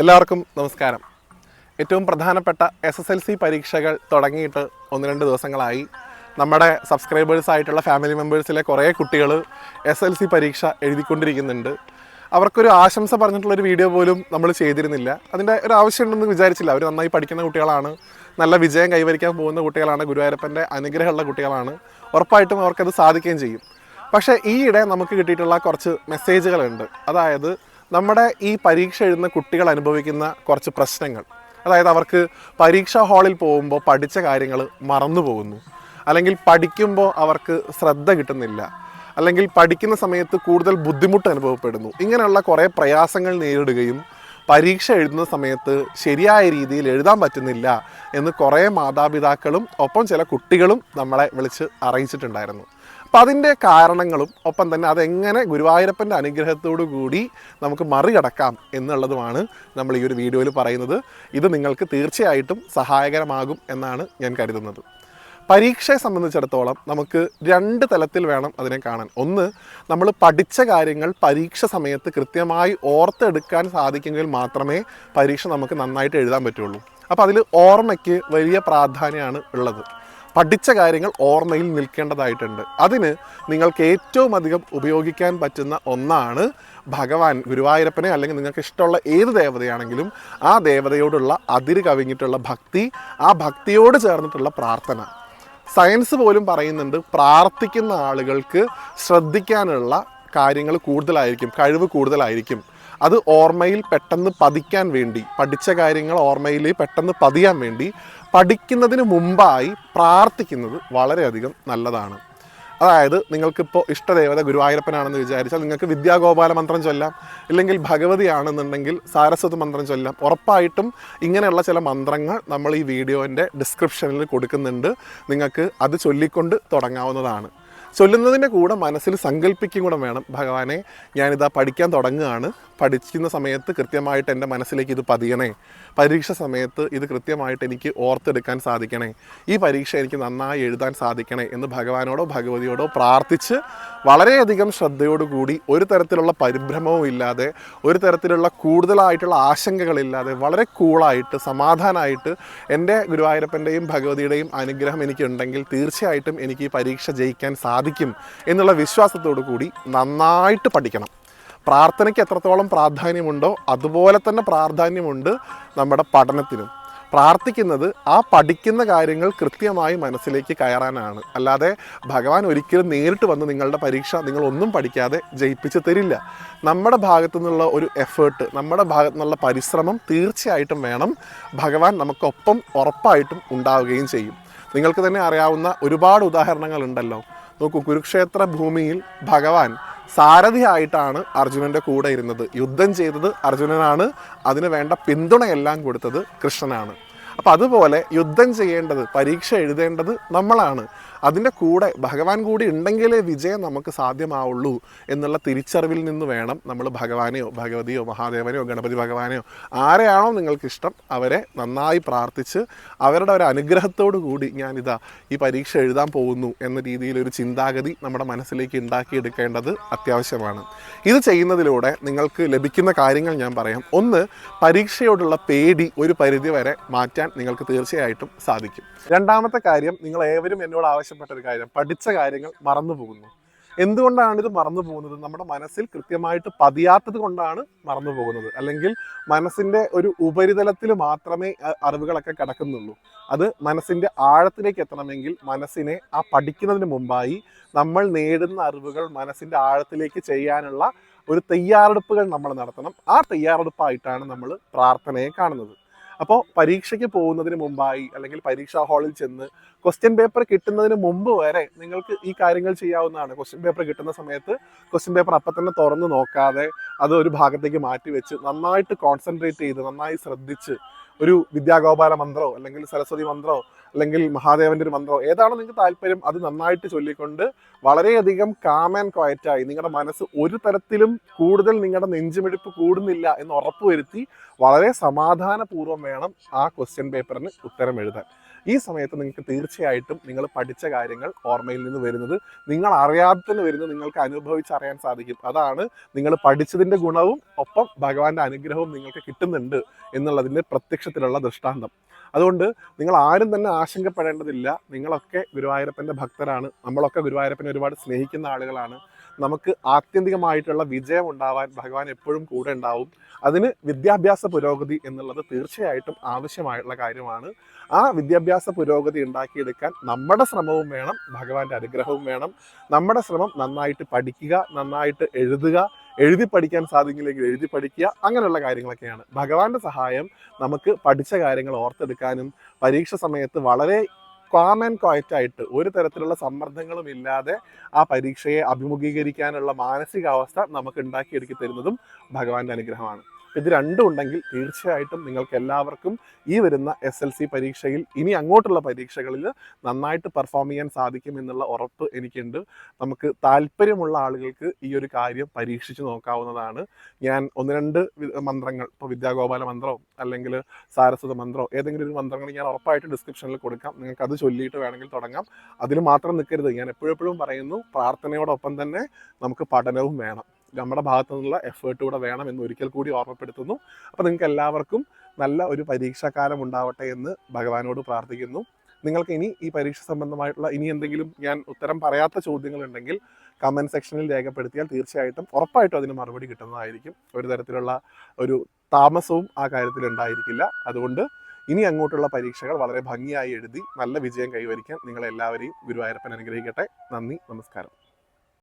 എല്ലാവർക്കും നമസ്കാരം. ഏറ്റവും പ്രധാനപ്പെട്ട എസ് എസ് എൽ സി പരീക്ഷകൾ തുടങ്ങിയിട്ട് ഒന്ന് രണ്ട് ദിവസങ്ങളായി. നമ്മുടെ സബ്സ്ക്രൈബേഴ്സ് ആയിട്ടുള്ള ഫാമിലി മെമ്പേഴ്സിലെ കുറേ കുട്ടികൾ എസ് എൽ സി പരീക്ഷ എഴുതിക്കൊണ്ടിരിക്കുന്നുണ്ട്. അവർക്കൊരു ആശംസ പറഞ്ഞിട്ടുള്ളൊരു വീഡിയോ പോലും നമ്മൾ ചെയ്തിരുന്നില്ല. അതിന്റെ ഒരു ആവശ്യമുണ്ടെന്ന് വിചാരിച്ചില്ല. അവർ നന്നായി പഠിക്കുന്ന കുട്ടികളാണ്. നല്ല വിജയം കൈവരിക്കാൻ പോകുന്ന കുട്ടികളാണ്. ഗുരുവായൂരപ്പന്റെ അനുഗ്രഹമുള്ള കുട്ടികളാണ്. ഉറപ്പായിട്ടും അവർക്കത് സാധിക്കുകയും ചെയ്യും. പക്ഷേ ഈയിടെ നമുക്ക് കിട്ടിയിട്ടുള്ള കുറച്ച് മെസ്സേജുകളുണ്ട് അതായത് നമ്മുടെ ഈ പരീക്ഷ എഴുതുന്ന കുട്ടികൾ അനുഭവിക്കുന്ന കുറച്ച് പ്രശ്നങ്ങൾ. അതായത് അവർക്ക് പരീക്ഷാ ഹാളിൽ പോകുമ്പോൾ പഠിച്ച കാര്യങ്ങൾ മറന്നു പോകുന്നു. അല്ലെങ്കിൽ പഠിക്കുമ്പോൾ അവർക്ക് ശ്രദ്ധ കിട്ടുന്നില്ല. അല്ലെങ്കിൽ പഠിക്കുന്ന സമയത്ത് കൂടുതൽ ബുദ്ധിമുട്ട് അനുഭവപ്പെടുന്നു. ഇങ്ങനെയുള്ള കുറേ പ്രയാസങ്ങൾ നേരിടുകയും പരീക്ഷ എഴുതുന്ന സമയത്ത് ശരിയായ രീതിയിൽ എഴുതാൻ പറ്റുന്നില്ല എന്ന് കുറേ മാതാപിതാക്കളും ഒപ്പം ചില കുട്ടികളും നമ്മളെ വിളിച്ച് അറിയിച്ചിട്ടുണ്ടായിരുന്നു. അപ്പം അതിന്റെ കാരണങ്ങളും ഒപ്പം തന്നെ അതെങ്ങനെ ഗുരുവായൂരപ്പന്റെ അനുഗ്രഹത്തോടു കൂടി നമുക്ക് മറികടക്കാം എന്നുള്ളതുമാണ് നമ്മൾ ഈ ഒരു വീഡിയോയിൽ പറയുന്നത്. ഇത് നിങ്ങൾക്ക് തീർച്ചയായിട്ടും സഹായകരമാകും എന്നാണ് ഞാൻ കരുതുന്നത്. പരീക്ഷയെ സംബന്ധിച്ചിടത്തോളം നമുക്ക് രണ്ട് തലത്തിൽ വേണം അതിനെ കാണാൻ. ഒന്ന് നമ്മൾ പഠിച്ച കാര്യങ്ങൾ പരീക്ഷ സമയത്ത് കൃത്യമായി ഓർത്തെടുക്കാൻ സാധിക്കുമെങ്കിൽ മാത്രമേ പരീക്ഷ നമുക്ക് നന്നായിട്ട് എഴുതാൻ പറ്റുള്ളൂ. അപ്പോൾ അതിൽ ഓർമ്മയ്ക്ക് വലിയ പ്രാധാന്യമാണ് ഉള്ളത്. പഠിച്ച കാര്യങ്ങൾ ഓർമ്മയിൽ നിൽക്കേണ്ടതായിട്ടുണ്ട്. അതിന് നിങ്ങൾക്ക് ഏറ്റവും അധികം ഉപയോഗിക്കാൻ പറ്റുന്ന ഒന്നാണ് ഭഗവാൻ ഗുരുവായൂരപ്പനെ അല്ലെങ്കിൽ നിങ്ങൾക്ക് ഇഷ്ടമുള്ള ഏത് ദേവതയാണെങ്കിലും ആ ദേവതയോടുള്ള അതിര് കവിഞ്ഞിട്ടുള്ള ഭക്തി ആ ഭക്തിയോട് ചേർന്നിട്ടുള്ള പ്രാർത്ഥന. സയൻസ് പോലും പറയുന്നുണ്ട് പ്രാർത്ഥിക്കുന്ന ആളുകൾക്ക് ശ്രദ്ധിക്കാനുള്ള കാര്യങ്ങൾ കൂടുതലായിരിക്കും കഴിവ് കൂടുതലായിരിക്കും. അത് ഓർമ്മയിൽ പെട്ടെന്ന് പതിക്കാൻ വേണ്ടി പഠിച്ച കാര്യങ്ങൾ ഓർമ്മയിൽ പെട്ടെന്ന് പതിയാൻ വേണ്ടി പഠിക്കുന്നതിന് മുമ്പായി പ്രാർത്ഥിക്കുന്നത് വളരെയധികം നല്ലതാണ്. അതായത് നിങ്ങൾക്കിപ്പോൾ ഇഷ്ടദേവത ഗുരുവായൂരപ്പനാണെന്ന് വിചാരിച്ചാൽ നിങ്ങൾക്ക് വിദ്യാഗോപാല മന്ത്രം ചൊല്ലാം ഇല്ലെങ്കിൽ ഭഗവതിയാണെന്നുണ്ടെങ്കിൽ സാരസ്വത മന്ത്രം ചൊല്ലാം. ഉറപ്പായിട്ടും ഇങ്ങനെയുള്ള ചില മന്ത്രങ്ങൾ നമ്മൾ ഈ വീഡിയോന്റെ ഡിസ്ക്രിപ്ഷനിൽ കൊടുക്കുന്നുണ്ട്. നിങ്ങൾക്ക് അത് ചൊല്ലിക്കൊണ്ട് തുടങ്ങാവുന്നതാണ്. ചൊല്ലുന്നതിന്റെ കൂടെ മനസ്സിൽ സങ്കല്പിക്കും കൂടെ വേണം. ഭഗവാനെ ഞാനിതാ പഠിക്കാൻ തുടങ്ങുകയാണ്. പഠിക്കുന്ന സമയത്ത് കൃത്യമായിട്ട് എന്റെ മനസ്സിലേക്ക് ഇത് പതിയണേ. പരീക്ഷ സമയത്ത് ഇത് കൃത്യമായിട്ട് എനിക്ക് ഓർത്തെടുക്കാൻ സാധിക്കണേ. ഈ പരീക്ഷ എനിക്ക് നന്നായി എഴുതാൻ സാധിക്കണേ എന്ന് ഭഗവാനോടോ ഭഗവതിയോടോ പ്രാർത്ഥിച്ച് വളരെയധികം ശ്രദ്ധയോടുകൂടി ഒരു തരത്തിലുള്ള പരിഭ്രമവും ഇല്ലാതെ ഒരു തരത്തിലുള്ള കൂടുതലായിട്ടുള്ള ആശങ്കകളില്ലാതെ വളരെ കൂളായിട്ട് സമാധാനമായിട്ട് എന്റെ ഗുരുവായൂരപ്പന്റെയും ഭഗവതിയുടെയും അനുഗ്രഹം എനിക്കുണ്ടെങ്കിൽ തീർച്ചയായിട്ടും എനിക്ക് ഈ പരീക്ഷ ജയിക്കാൻ സാധിക്കും. എന്നുള്ള വിശ്വാസത്തോടു കൂടി നന്നായിട്ട് പഠിക്കണം. പ്രാർത്ഥനയ്ക്ക് എത്രത്തോളം പ്രാധാന്യമുണ്ടോ അതുപോലെ തന്നെ പ്രാധാന്യമുണ്ട് നമ്മുടെ പഠനത്തിനും. പ്രാർത്ഥിക്കുന്നത് ആ പഠിക്കുന്ന കാര്യങ്ങൾ കൃത്യമായി മനസ്സിലേക്ക് കയറാനാണ്. അല്ലാതെ ഭഗവാൻ ഒരിക്കലും നേരിട്ട് വന്ന് നിങ്ങളുടെ പരീക്ഷ നിങ്ങളൊന്നും പഠിക്കാതെ ജയിപ്പിച്ച് തരില്ല. നമ്മുടെ ഭാഗത്തു നിന്നുള്ള ഒരു എഫേർട്ട് നമ്മുടെ ഭാഗത്തു നിന്നുള്ള പരിശ്രമം തീർച്ചയായിട്ടും വേണം ഭഗവാൻ നമുക്കൊപ്പം ഉറപ്പായിട്ടും ഉണ്ടാവുകയും ചെയ്യും. നിങ്ങൾക്ക് തന്നെ അറിയാവുന്ന ഒരുപാട് ഉദാഹരണങ്ങളുണ്ടല്ലോ. നോക്കൂ കുരുക്ഷേത്ര ഭൂമിയിൽ ഭഗവാൻ സാരഥിയായിട്ടാണ് അർജുനന്റെ കൂടെ ഇരുന്നത്. യുദ്ധം ചെയ്തത് അർജുനനാണ്. അതിന് വേണ്ട പിന്തുണയെല്ലാം കൊടുത്തത് കൃഷ്ണനാണ്. അപ്പം അതുപോലെ യുദ്ധം ചെയ്യേണ്ടത് പരീക്ഷ എഴുതേണ്ടത് നമ്മളാണ്. അതിന്റെ കൂടെ ഭഗവാൻ കൂടി ഉണ്ടെങ്കിലേ വിജയം നമുക്ക് സാധ്യമാവുള്ളൂ എന്നുള്ള തിരിച്ചറിവിൽ നിന്ന് വേണം നമ്മൾ ഭഗവാനെയോ ഭഗവതിയോ മഹാദേവനെയോ ഗണപതി ഭഗവാനെയോ ആരെയാണോ നിങ്ങൾക്കിഷ്ടം അവരെ നന്നായി പ്രാർത്ഥിച്ച് അവരുടെ ഒരു അനുഗ്രഹത്തോടു കൂടി ഞാനിതാ ഈ പരീക്ഷ എഴുതാൻ പോകുന്നു എന്ന രീതിയിൽ ഒരു ചിന്താഗതി നമ്മുടെ മനസ്സിലേക്ക് ഉണ്ടാക്കിയെടുക്കേണ്ടത് അത്യാവശ്യമാണ്. ഇത് ചെയ്യുന്നതിലൂടെ നിങ്ങൾക്ക് ലഭിക്കുന്ന കാര്യങ്ങൾ ഞാൻ പറയാം. ഒന്ന് പരീക്ഷയോടുള്ള പേടി ഒരു പരിധി വരെ മാറ്റാൻ നിങ്ങൾക്ക് തീർച്ചയായിട്ടും സാധിക്കും. രണ്ടാമത്തെ കാര്യം നിങ്ങൾ ഏവരും എന്നോട് ആവശ്യപ്പെട്ട ഒരു കാര്യം പഠിച്ച കാര്യങ്ങൾ മറന്നു പോകുന്നു. എന്തുകൊണ്ടാണ് ഇത് മറന്നു പോകുന്നത്? നമ്മുടെ മനസ്സിൽ കൃത്യമായിട്ട് പതിയാത്തത് കൊണ്ടാണ് മറന്നു പോകുന്നത്. അല്ലെങ്കിൽ മനസ്സിന്റെ ഒരു ഉപരിതലത്തിൽ മാത്രമേ അറിവുകളൊക്കെ കിടക്കുന്നുള്ളൂ. അത് മനസ്സിന്റെ ആഴത്തിലേക്ക് എത്തണമെങ്കിൽ മനസ്സിനെ ആ പഠിക്കുന്നതിന് മുമ്പായി നമ്മൾ നേടുന്ന അറിവുകൾ മനസ്സിന്റെ ആഴത്തിലേക്ക് ചെയ്യാനുള്ള ഒരു തയ്യാറെടുപ്പുകൾ നമ്മൾ നടത്തണം. ആ തയ്യാറെടുപ്പായിട്ടാണ് നമ്മൾ പ്രാർത്ഥനയെ കാണുന്നത്. അപ്പോൾ പരീക്ഷയ്ക്ക് പോകുന്നതിന് മുമ്പായി അല്ലെങ്കിൽ പരീക്ഷാ ഹാളിൽ ചെന്ന് ക്വസ്റ്റ്യൻ പേപ്പർ കിട്ടുന്നതിന് മുമ്പ് വരെ നിങ്ങൾക്ക് ഈ കാര്യങ്ങൾ ചെയ്യാവുന്നതാണ്. ക്വസ്റ്റ്യൻ പേപ്പർ കിട്ടുന്ന സമയത്ത് ക്വസ്റ്റ്യൻ പേപ്പർ അപ്പം തന്നെ തുറന്ന് നോക്കാതെ അത് ഒരു ഭാഗത്തേക്ക് മാറ്റി വെച്ച് നന്നായിട്ട് കോൺസെൻട്രേറ്റ് ചെയ്ത് നന്നായി ശ്രദ്ധിച്ച് ഒരു വിദ്യാഗോപാല മന്ത്രോ അല്ലെങ്കിൽ സരസ്വതി മന്ത്രോ അല്ലെങ്കിൽ മഹാദേവന്റെ ഒരു മന്ത്രോ ഏതാണോ നിങ്ങൾക്ക് താല്പര്യം അത് നന്നായിട്ട് ചൊല്ലിക്കൊണ്ട് വളരെയധികം കാം ആൻഡ് ക്വയറ്റായി നിങ്ങളുടെ മനസ്സ് ഒരു തരത്തിലും കൂടുതൽ നിങ്ങളുടെ നെഞ്ചുമിടിപ്പ് കൂടുന്നില്ല എന്ന് ഉറപ്പുവരുത്തി വളരെ സമാധാനപൂർവം വേണം ആ ക്വസ്റ്റ്യൻ പേപ്പറിന് ഉത്തരം എഴുതാൻ. ഈ സമയത്ത് നിങ്ങൾക്ക് തീർച്ചയായിട്ടും നിങ്ങൾ പഠിച്ച കാര്യങ്ങൾ ഓർമ്മയിൽ നിന്ന് വരുന്നത് നിങ്ങൾ അറിയാത്തതിന് വരുന്നത് നിങ്ങൾക്ക് അനുഭവിച്ചറിയാൻ സാധിക്കും. അതാണ് നിങ്ങൾ പഠിച്ചതിന്റെ ഗുണവും ഒപ്പം ഭഗവാന്റെ അനുഗ്രഹവും നിങ്ങൾക്ക് കിട്ടുന്നുണ്ട് എന്നുള്ളതിന്റെ പ്രത്യക്ഷത്തിലുള്ള ദൃഷ്ടാന്തം. അതുകൊണ്ട് നിങ്ങൾ ആരും തന്നെ ആശങ്കപ്പെടേണ്ടതില്ല. നിങ്ങളൊക്കെ ഗുരുവായൂരപ്പന്റെ ഭക്തരാണ്. നമ്മളൊക്കെ ഗുരുവായൂരപ്പനെ ഒരുപാട് സ്നേഹിക്കുന്ന ആളുകളാണ്. നമുക്ക് ആത്യന്തികമായിട്ടുള്ള വിജയം ഉണ്ടാവാൻ ഭഗവാൻ എപ്പോഴും കൂടെ ഉണ്ടാവും. അതിന് വിദ്യാഭ്യാസ പുരോഗതി എന്നുള്ളത് തീർച്ചയായിട്ടും ആവശ്യമായിട്ടുള്ള കാര്യമാണ്. ആ വിദ്യാഭ്യാസ പുരോഗതി ഉണ്ടാക്കിയെടുക്കാൻ നമ്മുടെ ശ്രമവും വേണം ഭഗവാന്റെ അനുഗ്രഹവും വേണം. നമ്മുടെ ശ്രമം നന്നായിട്ട് പഠിക്കുക നന്നായിട്ട് എഴുതുക എഴുതി പഠിക്കാൻ സാധിക്കില്ലെങ്കിൽ എഴുതി പഠിക്കുക അങ്ങനെയുള്ള കാര്യങ്ങളൊക്കെയാണ്. ഭഗവാന്റെ സഹായം നമുക്ക് പഠിച്ച കാര്യങ്ങൾ ഓർത്തെടുക്കാനും പരീക്ഷ സമയത്ത് വളരെ കാം ആൻഡ് ക്വയറ്റ് ആയിട്ട് ഒരു തരത്തിലുള്ള സമ്മർദ്ദങ്ങളും ഇല്ലാതെ ആ പരീക്ഷയെ അഭിമുഖീകരിക്കാനുള്ള മാനസികാവസ്ഥ നമുക്ക് ഉണ്ടാക്കിയെടുക്കി തരുന്നതും ഭഗവാന്റെ അനുഗ്രഹമാണ്. ഇത് രണ്ടും ഉണ്ടെങ്കിൽ തീർച്ചയായിട്ടും നിങ്ങൾക്ക് എല്ലാവർക്കും ഈ വരുന്ന എസ് എൽ സി പരീക്ഷയിൽ ഇനി അങ്ങോട്ടുള്ള പരീക്ഷകളിൽ നന്നായിട്ട് പെർഫോം ചെയ്യാൻ സാധിക്കും എന്നുള്ള ഉറപ്പ് എനിക്കുണ്ട്. നമുക്ക് താല്പര്യമുള്ള ആളുകൾക്ക് ഈ ഒരു കാര്യം പരീക്ഷിച്ച് നോക്കാവുന്നതാണ്. ഞാൻ ഒന്ന് രണ്ട് മന്ത്രങ്ങൾ ഇപ്പോൾ വിദ്യാഗോപാല മന്ത്രോ അല്ലെങ്കിൽ സാരസ്വത മന്ത്രമോ ഏതെങ്കിലും ഒരു മന്ത്രങ്ങൾ ഞാൻ ഉറപ്പായിട്ട് ഡിസ്ക്രിപ്ഷനിൽ കൊടുക്കാം. നിങ്ങൾക്ക് അത് ചൊല്ലിയിട്ട് വേണമെങ്കിൽ തുടങ്ങാം. അതിൽ മാത്രം നിൽക്കരുത്. ഞാൻ എപ്പോഴെപ്പോഴും പറയുന്നു പ്രാർത്ഥനയോടൊപ്പം തന്നെ നമുക്ക് പഠനവും വേണം. നമ്മുടെ ഭാഗത്തു നിന്നുള്ള എഫേർട്ട് കൂടെ വേണം എന്ന് ഒരിക്കൽ കൂടി ഓർമ്മപ്പെടുത്തുന്നു. അപ്പോൾ നിങ്ങൾക്ക് എല്ലാവർക്കും നല്ല ഒരു പരീക്ഷാകാലം ഉണ്ടാവട്ടെ എന്ന് ഭഗവാനോട് പ്രാർത്ഥിക്കുന്നു. നിങ്ങൾക്ക് ഇനി ഈ പരീക്ഷ സംബന്ധമായിട്ടുള്ള ഇനി എന്തെങ്കിലും ഞാൻ ഉത്തരം പറയാത്ത ചോദ്യങ്ങളുണ്ടെങ്കിൽ കമന്റ് സെക്ഷനിൽ രേഖപ്പെടുത്തിയാൽ തീർച്ചയായിട്ടും ഉറപ്പായിട്ടും അതിന് മറുപടി കിട്ടുന്നതായിരിക്കും. ഒരു തരത്തിലുള്ള ഒരു താമസവും ആ കാര്യത്തിൽ ഉണ്ടായിരിക്കില്ല. അതുകൊണ്ട് ഇനി അങ്ങോട്ടുള്ള പരീക്ഷകൾ വളരെ ഭംഗിയായി എഴുതി നല്ല വിജയം കൈവരിക്കാൻ നിങ്ങളെല്ലാവരെയും ഗുരുവായൂരപ്പൻ അനുഗ്രഹിക്കട്ടെ. നന്ദി നമസ്കാരം.